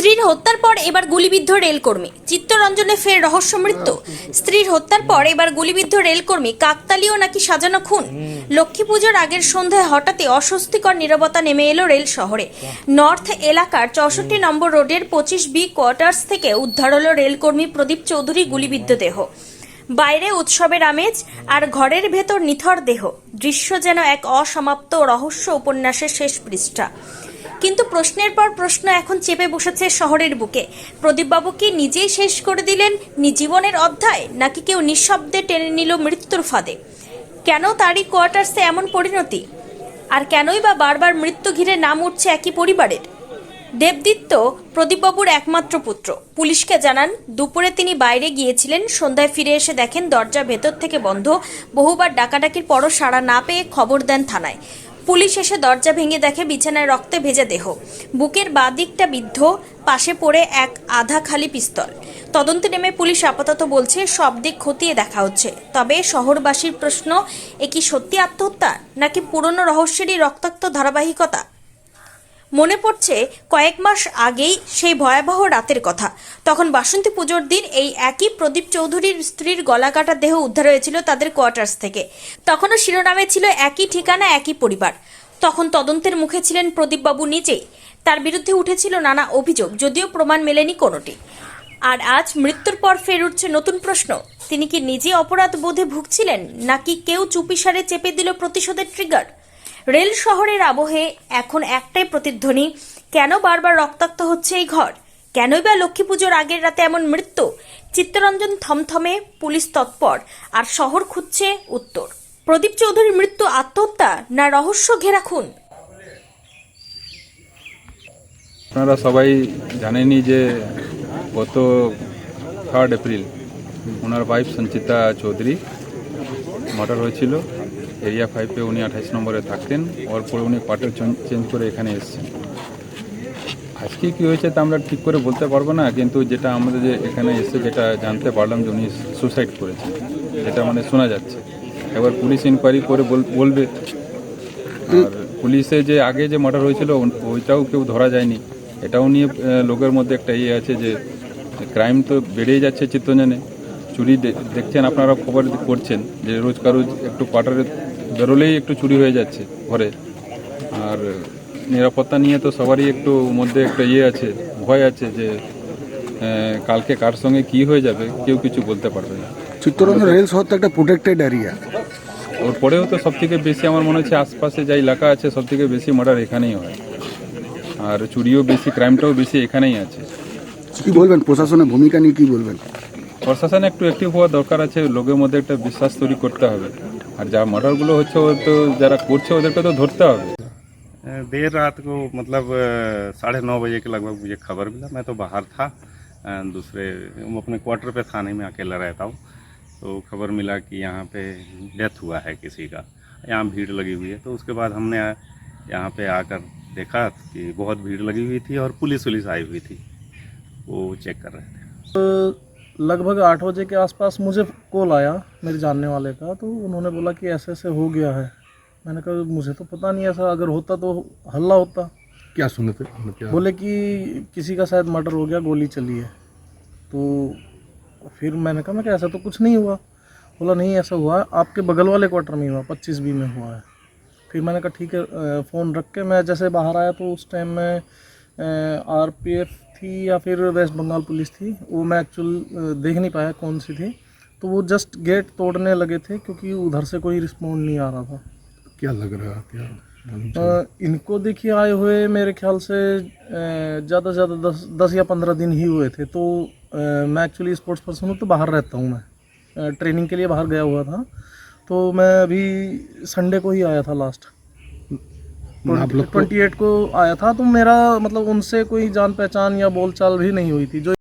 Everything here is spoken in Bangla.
স্ত্রীর হত্যার পর এবার গুলিবিদ্ধ রেলকর্মী। চিত্তরঞ্জনে ফের রহস্য মৃত্যু। স্ত্রীর হত্যার পর এবার গুলিবিদ্ধ রেলকর্মী কাকতালীয় নাকি সাজানো খুন। লক্ষ্মী পুজোর আগের সন্ধ্যায় হঠাৎই অস্বস্তিকর নীরবতা নেমে এলো রেল শহরে। নর্থ এলাকার চৌষট্টি নম্বর রোডের পঁচিশ বি কোয়ার্টার্স থেকে উদ্ধার হলো রেলকর্মী প্রদীপ চৌধুরী গুলিবিদ্ধ দেহ। বাইরে উৎসবের আমেজ আর ঘরের ভেতর নিথর দেহ। দৃশ্য যেন এক অসমাপ্ত রহস্য উপন্যাসের শেষ পৃষ্ঠা। কিন্তু প্রশ্নের পর প্রশ্ন এখন চেপে বসেছে শহরের বুকে। প্রদীপবাবু কি নিজেই শেষ করে দিলেন জীবনের অধ্যায়, নাকি কেউ নিঃশব্দে টেনে নিল মৃত্যুর ফাঁদে? কেন তারই কোয়ার্টার্সে এমন পরিণতি? আর কেনই বা বারবার মৃত্যু ঘিরে নাম উঠছে একই পরিবারের? দেবদিত্য প্রদীপবাবুর একমাত্র পুত্র। পুলিশকে জানান, দুপুরে তিনি বাইরে গিয়েছিলেন, সন্ধ্যায় ফিরে এসে দেখেন দরজা ভেতর থেকে বন্ধ। বহুবার ডাকাডাকির পরও সাড়া না পেয়ে খবর দেন থানায়। পুলিশ এসে দরজা ভেঙে দেখে বিছানায় রক্তে ভেজা দেহ। বুকের বাদিকটা বিদ্ধ, পাশে পড়ে এক আধা খালি পিস্তল। তদন্তে নেমে পুলিশ আপাতত বলছে, সব দিক খতিয়ে দেখা হচ্ছে। তবে শহরবাসীর প্রশ্ন, এ কি সত্যি আত্মহত্যা, নাকি পুরনো রহস্যেরই রক্তাক্ত ধারাবাহিকতা? মনে পড়ছে কয়েক মাস আগেই সেই ভয়াবহ রাতের কথা। তখন বাসন্তী পুজোর দিন এই একই প্রদীপ চৌধুরীর স্ত্রীর গলা গলাকাটা দেহ উদ্ধার হয়েছিল তাদের কোয়ার্টার্স থেকে। তখনও শিরোনামে ছিল একই ঠিকানা, একই পরিবার। তখন তদন্তের মুখে ছিলেন প্রদীপবাবু নিজেই। তার বিরুদ্ধে উঠেছিল নানা অভিযোগ, যদিও প্রমাণ মেলেনি কোনোটি। আর আজ মৃত্যুর পর ফের উঠছে নতুন প্রশ্ন, তিনি কি নিজে অপরাধ বোধে ভুগছিলেন, নাকি কেউ চুপিসারে চেপে দিল প্রতিশোধের ট্রিগার রেল শহরের আবহে এখন একটাই প্রতিধ্বনি, কেন বারবার রক্তাক্ত হচ্ছে এই ঘর? কেনই বা লক্ষ্মী পুজোর আগের রাতে এমন মৃত্যু? চিত্তরঞ্জন থমথমে পুলিশ তৎপর, আর শহর খুঁজছে উত্তর। প্রদীপ চৌধুরীর মৃত্যু আত্মহত্যা না রহস্য ঘেরা খুন? আপনারা সবাই জানেনই যে গত থার্ড এপ্রিল ওনার ওয়াইফ সঞ্চিতা চৌধুরী মার্ডার হয়েছিল। এরিয়া ফাইভে উনি আঠাইশ নম্বরে থাকতেন। ওর পরে উনি কোয়ার্টার চেঞ্জ করে এখানে এসেছেন। আজকে কী হয়েছে তা আমরা ঠিক করে বলতে পারব না, কিন্তু যেটা আমাদের যে এখানে এসে যেটা জানতে পারলাম যে উনি সুসাইড করেছেন, যেটা মানে শোনা যাচ্ছে। এবার পুলিশ ইনকোয়ারি করে বল- বলবে। পুলিশে যে আগে যে মার্ডার হয়েছিল ওইটাও কেউ ধরা যায়নি। এটাও নিয়ে লোকের মধ্যে একটা ইয়ে আছে যে ক্রাইম তো বেড়েই যাচ্ছে চিত্তরঞ্জনে। চুরি দেখছেন আপনারা খবর করছেন যে রোজকার রোজ একটু কোয়ার্টারে বেরোলেই একটু চুরি হয়ে যাচ্ছে ঘরে। আর নিরাপত্তা নিয়ে তো সবারই একটু মধ্যে একটা ইয়ে আছে ভয় আছে যে কালকে কার সঙ্গে কি হয়ে যাবে কেউ কিছু বলতে পারবে না। চিত্তরঞ্জন রেল শহর তো একটা প্রোটেক্টেড এরিয়া ওর পরেও তো সব থেকে বেশি আমার মনে হচ্ছে আশপাশে যা এলাকা আছে সব থেকে বেশি মার্ডার এখানেই হয়। আর চুরিও বেশি ক্রাইমটাও বেশি এখানেই আছে। কি বলবেন প্রশাসনের ভূমিকা নিয়ে কি বলবেন? প্রশাসন একটু অ্যাক্টিভ হওয়া দরকার আছে লোকের মধ্যে একটা বিশ্বাস তৈরি করতে হবে। আর যা মার্ডারগুলো হচ্ছে ও তো যারা করছে ওদেরকে তো ধরতে হবে देर रात को मतलब अ, साढ़े नौ बजे के लगभग मुझे खबर मिला मैं तो बाहर था अ, दूसरे वो अपने क्वार्टर पे थाने में अकेला रहता हूँ तो खबर मिला कि यहाँ पे डेथ हुआ है किसी का यहाँ भीड़ लगी हुई है तो उसके बाद हमने यहाँ पे आकर देखा कि बहुत भीड़ लगी हुई थी और पुलिस वुलिस आई हुई थी वो चेक कर रहे थे लगभग आठ बजे के आसपास मुझे कॉल आया मेरे जानने वाले का तो उन्होंने बोला कि ऐसे ऐसे हो गया है। मैंने कहा मुझे तो पता नहीं ऐसा अगर होता तो हल्ला होता। क्या सुने थे? क्या? बोले कि किसी का शायद मर्डर हो गया गोली चली है। तो फिर मैंने कहा मैं क्या ऐसा तो कुछ नहीं हुआ। बोला नहीं ऐसा हुआ है। आपके बगल वाले क्वार्टर में हुआ पच्चीस बी में हुआ है। फिर मैंने कहा ठीक है फ़ोन रख के मैं जैसे बाहर आया तो उस टाइम में आर पी एफ़ थी या फिर वेस्ट बंगाल पुलिस थी वो मैं एक्चुअल देख नहीं पाया कौन सी थी। तो वो जस्ट गेट तोड़ने लगे थे क्योंकि उधर से कोई रिस्पॉन्ड नहीं आ रहा था। क्या लग रहा है? क्या अ, इनको देखिए आए हुए मेरे ख्याल से ज़्यादा से ज़्यादा दस दस या पंद्रह दिन ही हुए थे। तो अ, मैं एक्चुअली स्पोर्ट्स पर्सन हूँ तो बाहर रहता हूँ मैं। ट्रेनिंग के लिए बाहर गया हुआ था। तो मैं अभी संडे को ही आया था लास्ट आप लोग ट्वेंटी एट को आया था तो मेरा मतलब उनसे कोई जान पहचान या बोलचाल भी नहीं हुई थी। जो